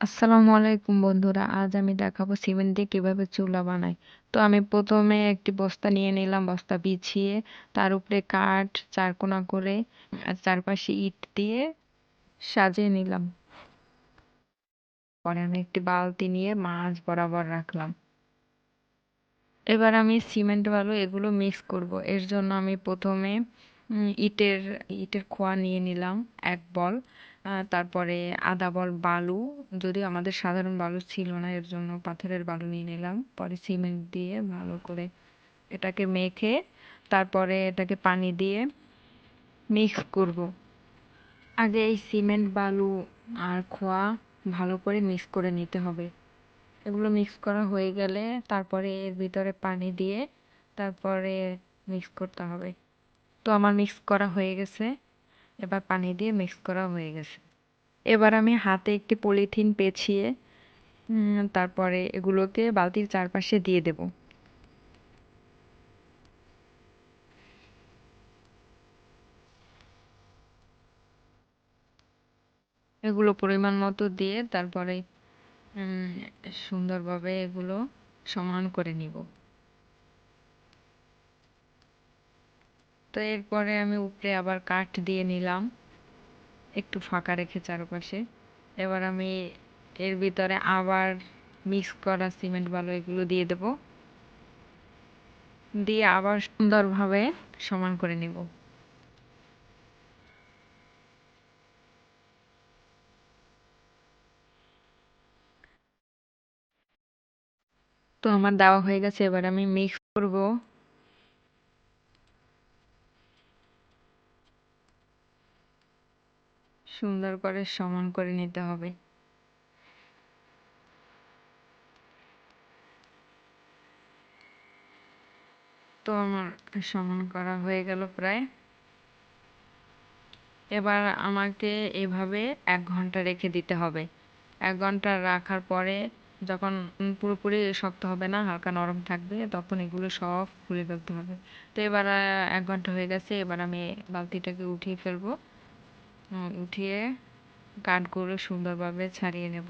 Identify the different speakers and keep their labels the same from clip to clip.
Speaker 1: আসসালামু আলাইকুম বন্ধুরা, আজ আমি দেখাবো সিমেন্ট দিয়ে কীভাবে চুলা বানাই। তো আমি প্রথমে একটি বস্তা নিয়ে নিলাম, বস্তা বিছিয়ে, তার উপরে কাঠ, চারকোনা করে, আর চারপাশে ইট দিয়ে সাজিয়ে নিলাম। পরে আমি একটি বালতি নিয়ে মাছ বরাবর রাখলাম। এবার আমি সিমেন্ট বালু এগুলো মিক্স করব। এর জন্য আমি প্রথমে ইটের ইটের খোয়া নিয়ে নিলাম এক বল। তারপরে আধা বল বালু যদি আমাদের সাধারণ বালু ছিল না, এর জন্য পাথরের বালু নিয়ে নিলাম। পরে সিমেন্ট দিয়ে ভালো করে এটাকে মেখে তারপরে এটাকে পানি দিয়ে মিক্স করব। আগে এই সিমেন্ট, বালু আর খোয়া ভালো করে মিক্স করে নিতে হবে। এগুলো মিক্স করা হয়ে গেলে তারপরে এর ভিতরে পানি দিয়ে তারপরে মিক্স করতে হবে। তো আমার মিক্স করা হয়ে গেছে। এবার পানি দিয়ে মিক্স করা হয়ে গেছে। এবার আমি হাতে একটি পলিথিন পেঁচিয়ে তারপরে এগুলোকে বালতির চারপাশে দিয়ে দেব। এগুলো পরিমাণ মতো দিয়ে তারপরে সুন্দরভাবে এগুলো সমান করে নিব। তো এরপরে আমি উপরে আবার কাঠ দিয়ে নিলাম। একটু ফাঁকা রেখে চারপাশে। এবার আমি এর ভিতরে আবার মিক্স করা সিমেন্ট বালু এগুলো দিয়ে দেব। দিয়ে আবার সুন্দরভাবে সমান করে নিব। তো আমার দেওয়া হয়ে গেছে, এবার আমি মিক্স করব। সুন্দর করে সমান করে নিতে হবে। তো আমার সমান করা হয়ে গেল প্রায়। এবার আমাকে এভাবে এক ঘণ্টা রেখে দিতে হবে। এক ঘণ্টা রাখার পরে যখন পুরোপুরি শক্ত হবে না, হালকা নরম থাকবে, তখন এগুলো সব খুলে ফেলতে হবে। তো এবার এক ঘণ্টা হয়ে গেছে, এবার আমি বালতিটাকে উঠিয়ে ফেলব। উঠিয়ে কাঠগুলো সুন্দরভাবে ছাড়িয়ে নেব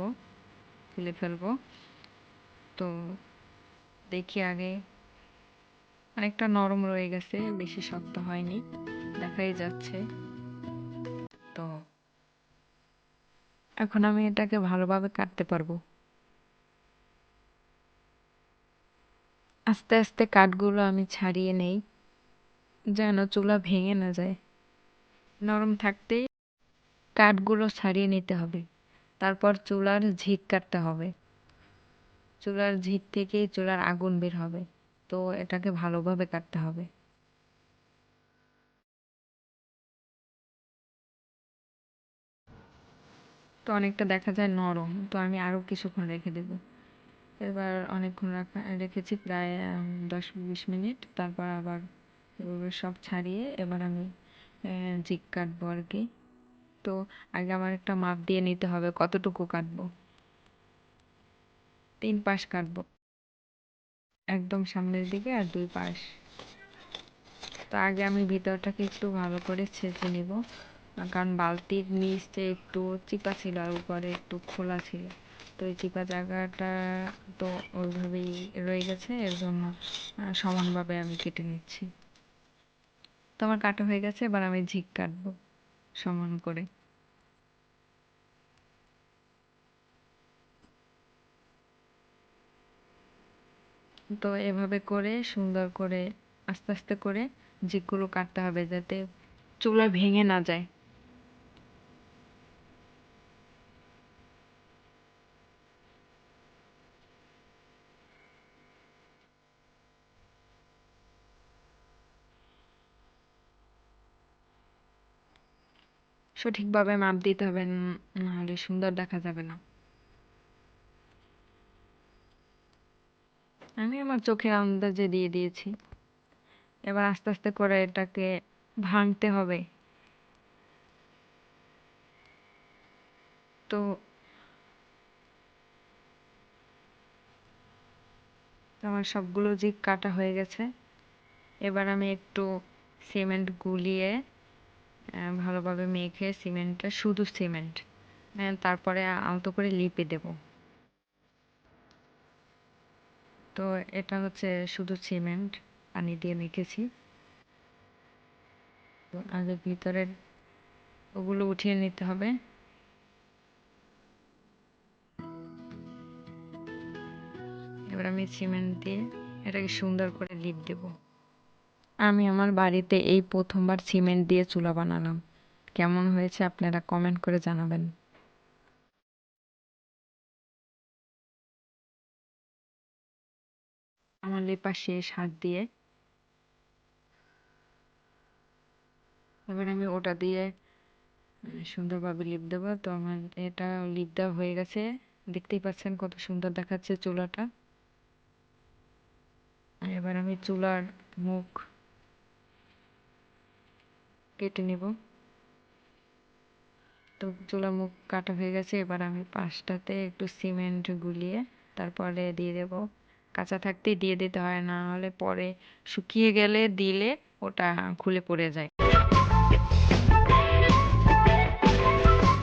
Speaker 1: খুলে ফেলব। তো দেখি আগে অনেকটা নরম রয়ে গেছে, বেশি শক্ত হয়নি, দেখাই যাচ্ছে। তো এখন আমি এটাকে ভালোভাবে কাটতে পারব। আস্তে আস্তে কাঠগুলো আমি ছাড়িয়ে নেই, যেন চুলা ভেঙে না যায়। নরম থাকতেই কাঠগুলো ছাড়িয়ে নিতে হবে। তারপর চুলার ঝিক কাটতে হবে। চুলার ঝিক থেকেই চুলার আগুন বের হবে। তো এটাকে ভালোভাবে কাটতে হবে। তো অনেকটা দেখা যায় নরম। তো আমি আরও কিছুক্ষণ রেখে দেবো। এবার অনেকক্ষণ রাখা রেখেছি প্রায় দশ বিশ মিনিট। তারপর আবার সব ছাড়িয়ে এবার আমি জিক কাটবো আর কি। তো আগে আমার একটা মাপ দিয়ে নিতে হবে, কতটুকু কাটবো? তিন পাশ কাটবো। একদম সামনের দিকে আর দুই পাশ। তো আগে আমি ভিতরটাকে একটু ভালো করে ছেঁচে নিব, কারণ বালতির নিচে একটু চিপা ছিল আর উপরে একটু খোলা ছিল। তো এই চিপা জায়গাটা তো ওইভাবেই রয়ে গেছে, এর জন্য সমানভাবে আমি কেটে নিচ্ছি। তো আমার কাটা হয়ে গেছে, এবার আমি ঝিক কাটবো। সমান করে। তো এভাবে করে, সুন্দর করে, আস্তে আস্তে করে ঝিকগুলো কাটতে হবে যাতে চুলা ভেঙে না যায়। সঠিকভাবে মাপ দিতে হবে নাহলে সুন্দর দেখা যাবে না। আমি আমার চোখের আন্দাজে দিয়ে দিয়েছি। এবার আস্তে আস্তে করে এটাকে ভাঙতে হবে। তো আমার সবগুলো জিক কাটা হয়ে গেছে। এবার আমি একটু সিমেন্ট গুলিয়ে ভালোভাবে মেখে সিমেন্টটা শুধু সিমেন্ট। হ্যাঁ, তারপরে আলতো করে লিপে দেব। তো এটা হচ্ছে শুধু সিমেন্ট পানি দিয়ে মেখেছি। আগে ভিতরের ওগুলো উঠিয়ে নিতে হবে। এবার আমি সিমেন্ট দিয়ে এটাকে সুন্দর করে লিপ দেব। আমি আমার বাড়িতে এই প্রথমবার সিমেন্ট দিয়ে চুলা বানালাম। কেমন হয়েছে আপনারা কমেন্ট করে জানাবেন। আমার লেপা শেষ হাত দিয়ে। এবার আমি ওটা দিয়ে সুন্দরভাবে লিপ দেবো। তো আমার এটা লিপ দেওয়া হয়ে গেছে। দেখতেই পাচ্ছেন কত সুন্দর দেখাচ্ছে চুলাটা। এবার আমি চুলার মুখ কেটে নেব। তো চুলার মুখ কাটা হয়ে গেছে, এবার আমি পাশটাতে একটু সিমেন্ট গুলিয়ে তারপরে দিয়ে দেব। কাঁচা থাকতেই দিয়ে দিতে হয়, না হলে পরে শুকিয়ে গেলে দিলে ওটা খুলে পড়ে যায়।